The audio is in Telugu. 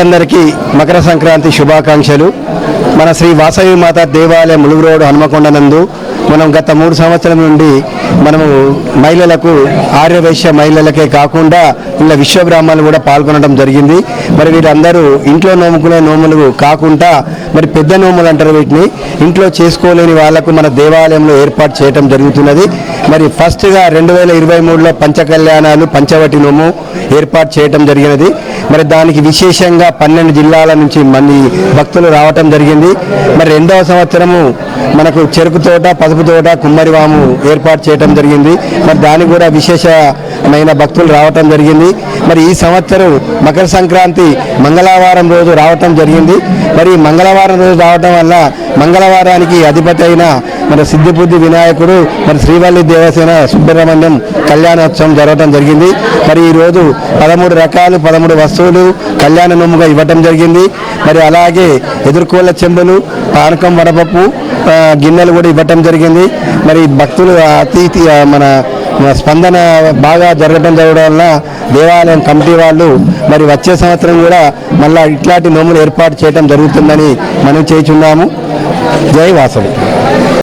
అందరికీ మకర సంక్రాంతి శుభాకాంక్షలు. మన శ్రీ వాసవి మాత దేవాలయం ములుగు రోడ్ హనుమకొండ నందు మనం గత మూడు సంవత్సరం నుండి మనము మహిళలకు ఆర్యవైశ్య మహిళలకే కాకుండా ఇలా విశ్వబ్రాహ్మణులు కూడా పాల్గొనడం జరిగింది. మరి వీరందరూ ఇంట్లో నోముకునే నోములు కాకుండా మరి పెద్ద నోములు అంటారు వీటిని ఇంట్లో చేసుకోలేని వాళ్ళకు మన దేవాలయంలో ఏర్పాటు చేయడం జరుగుతున్నది. మరి ఫస్ట్గా రెండు వేల ఇరవై మూడులో పంచకళ్యాణాలు పంచవటి నోము ఏర్పాటు చేయడం జరిగినది. మరి దానికి విశేషంగా పన్నెండు జిల్లాల నుంచి మంది భక్తులు రావటం జరిగింది. మరి రెండవ సంవత్సరము మనకు చెరుకు తోట పసుపు తోట కుమ్మరివాము ఏర్పాటు చేయటం జరిగింది. మరి దానికి కూడా విశేషమైన భక్తులు రావటం జరిగింది. మరి ఈ సంవత్సరం మకర సంక్రాంతి మంగళవారం రోజు రావటం జరిగింది. మరి మంగళవారం రోజు రావటం వల్ల మంగళవారానికి అధిపతి అయిన మన సిద్ధిబుద్ధి వినాయకుడు మరి శ్రీవల్లి దేవసేన సుబ్రహ్మణ్యం కళ్యాణోత్సవం జరగడం జరిగింది. మరి ఈరోజు పదమూడు రకాలు పదమూడు వస్తువులు కళ్యాణ నొమ్ముగా ఇవ్వటం జరిగింది. మరి అలాగే ఎదుర్కోళ్ళ చెంబులు పానకం వడపప్పు గిన్నెలు కూడా ఇవ్వటం జరిగింది. మరి భక్తులు అతిథి మన స్పందన బాగా జరగడం జరగడం వల్ల దేవాలయం కమిటీ వాళ్ళు మరి వచ్చే సంవత్సరం కూడా మళ్ళా ఇట్లాంటి నోములు ఏర్పాటు చేయడం జరుగుతుందని మనం చేయిచున్నాము జై వాసవి.